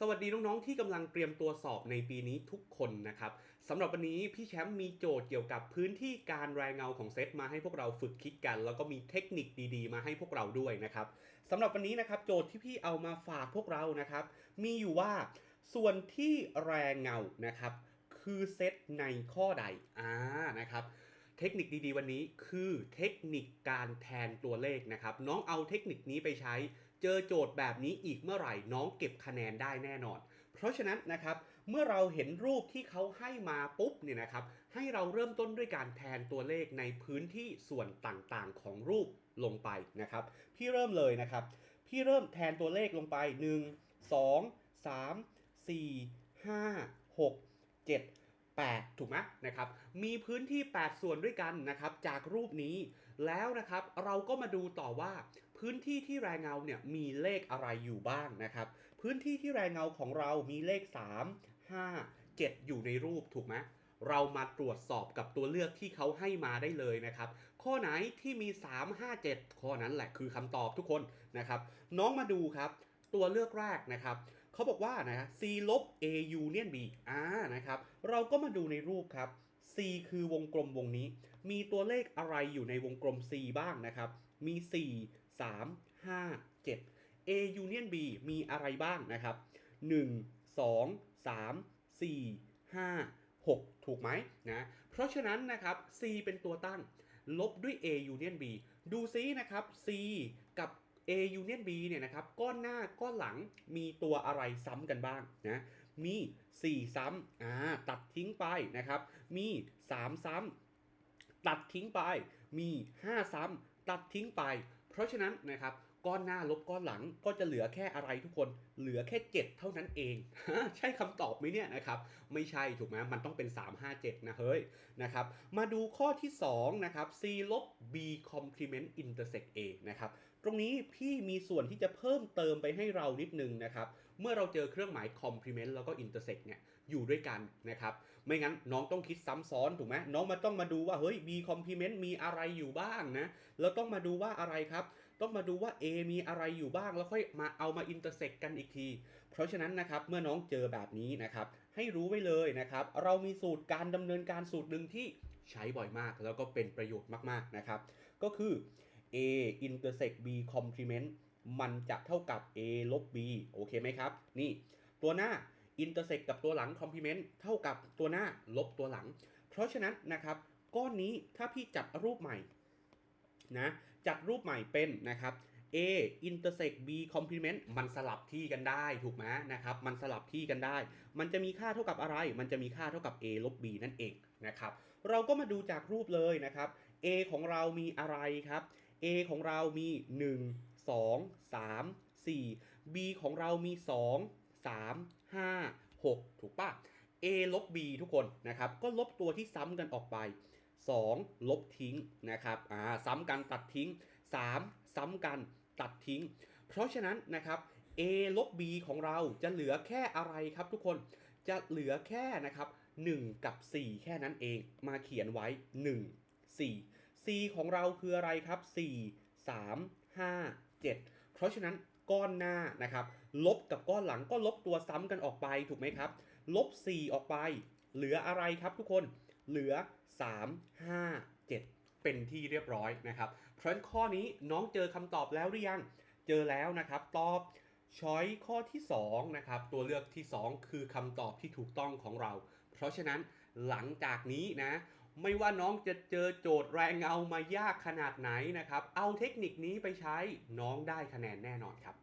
สวัสดีน้องๆที่กำลังเตรียมตัวสอบในปีนี้ทุกคนนะครับสำหรับวันนี้พี่แชมป์มีโจทย์เกี่ยวกับพื้นที่การแรงเงาของเซตมาให้พวกเราฝึกคิดกัน แล้วก็มีเทคนิคดีๆ มาให้พวกเราด้วยนะครับสำหรับวันนี้นะครับโจทย์ที่พี่เอามาฝากพวกเรานะครับมีอยู่ว่าส่วนที่แรงเงานะครับคือเซตในข้อใดอ่านะครับ ทคนิคดีๆ วันนี้คือเทคนิคการแทนตัวเลขนะครับ น้องเอาเทคนิคนี้ไปใช้ เจอโจทย์แบบนี้อีกเมื่อไหร่ น้องเก็บคะแนนได้แน่นอน เพราะฉะนั้นนะครับเมื่อเราเห็นรูปที่เขาให้มาปุ๊บเนี่ยนะครับ ให้เราเริ่มต้นด้วยการแทนตัวเลขในพื้นที่ส่วนต่างๆ ของรูปลงไปนะครับ พี่เริ่มเลยนะครับ พี่เริ่มแทนตัวเลขลงไป 1 2 3 4 5 6 7 8 ถูกไหมนะครับ มีพื้นที่ 8 ส่วนด้วยกันนะครับจากรูปนี้ แล้วนะครับเราก็มาดูต่อว่าพื้นที่ที่แรงเงาเนี่ยมีเลขอะไรอยู่บ้างนะครับ พื้นที่ที่แรงเงาของเรามีเลข 3 5 7 อยู่ในรูปถูกไหมเรามาตรวจสอบกับตัวเลือกที่เขาให้มาได้เลยนะครับ ข้อไหนที่มี 3 5 7 ข้อนั้นแหละคือคำตอบทุกคนนะครับ น้องมาดูครับ ตัวเลือกแรกนะครับ เขาบอกว่านะฮะ c ลบ a union b อ่านะครับ เราก็มาดูในรูปครับ c คือวงกลมวงนี้ มีตัวเลขอะไรอยู่ในวงกลม c บ้างนะครับ มี 4 3 5 7 a union b มีอะไรบ้างนะครับ 1 2 3 4 5 6 ถูกไหมนะ เพราะฉะนั้นนะครับ c เป็นตัวตั้ง ลบด้วย a union b ดูซินะครับ c กับ A union B เนี่ยนะครับก้อนหน้าก้อนหลังมีตัวอะไรซ้ำกันบ้างนะมี 4 ซ้ำอ่าตัดทิ้งไปนะครับ มี 3 ซ้ำตัดทิ้งไป มี 5 ซ้ำตัดทิ้งไป เพราะฉะนั้นนะครับก้อนหน้าลบก้อนหลังก็จะเหลือแค่อะไรทุกคนเหลือแค่ 7 เท่านั้นเอง ใช่คำตอบไหมเนี่ยนะครับ ไม่ใช่ถูกไหมมันต้องเป็น 3 5 7 นะเฮ้ยนะครับ มาดูข้อที่ 2 นะครับ c ลบ b complement intersect a นะครับ ตรงนี้พี่มีส่วนที่จะเพิ่มเติมไปให้เรานิดนึงนะครับ เมื่อเราเจอเครื่องหมาย complement แล้วก็ intersect เนี่ย อยู่ด้วยกันนะครับ ไม่งั้นน้องต้องคิดซ้ำซ้อนถูกไหมน้องมาต้องมาดูว่า เฮ้ย b complement มีอะไรอยู่บ้างนะ แล้วต้องมาดูว่าอะไรครับ ต้องมาดูว่า a มีอะไรอยู่บ้าง แล้วค่อยมาเอามา intersect กันอีกที เพราะฉะนั้นนะครับเมื่อน้องเจอแบบนี้นะครับให้รู้ไว้เลยนะครับเรามีสูตรการดำเนินการสูตรหนึ่งที่ใช้บ่อยมาก แล้วก็เป็นประโยชน์มากๆนะครับก็คือ a intersect b complement มันจะเท่ากับ a ลบ b โอเคไหมครับ นี่ตัวหน้า intersect กับตัวหลัง complement เท่ากับตัวหน้าลบตัวหลัง เพราะฉะนั้นนะครับก้อนนี้ถ้าพี่จัดรูปใหม่นะจัดรูปใหม่เป็นนะครับ a intersect b complement มันสลับที่กันได้ถูกไหมนะครับ มันสลับที่กันได้ มันจะมีค่าเท่ากับอะไร มันจะมีค่าเท่ากับ a ลบ b นั่นเองนะครับ เราก็มาดูจากรูปเลยนะครับ a ของเรามีอะไรครับ A ของเรามี 1 2 3 4 B ของเรามี 2 3 5 6 ถูกปะ A ลบ B ทุกคนนะครับ ก็ลบตัวที่ซ้ำกันออกไป 2 ลบทิ้งนะครับ อ่า ซ้ำกันตัดทิ้ง 3 ซ้ำกัน ตัดทิ้ง เพราะฉะนั้นนะครับ A ลบ B ของเราจะเหลือแค่อะไรครับทุกคนจะเหลือแค่นะครับ 1 กับ 4 แค่นั้นเองมาเขียนไว้ 1 4 C ของเราคืออะไรครับ 4 3 5 7 เพราะฉะนั้นก้อนหน้านะครับ ลบกับก้อนหลังก็ลบตัวซ้ำกันออกไปถูกไหมครับ ลบ 4 ออกไป เหลืออะไรครับทุกคนเหลือ 3 5 7 เป็นที่เรียบร้อยนะครับ เพราะฉะนั้นข้อนี้น้องเจอคำตอบแล้วหรือยัง เจอแล้วนะครับ ตอบช้อยข้อที่2นะครับ ตัวเลือกที่ 2 คือคำตอบที่ถูกต้องของเรา เพราะฉะนั้นหลังจากนี้นะ ไม่ว่าน้องจะเจอโจทย์แรงเงามายากขนาดไหนนะครับ เอาเทคนิคนี้ไปใช้น้องได้คะแนนแน่นอนครับ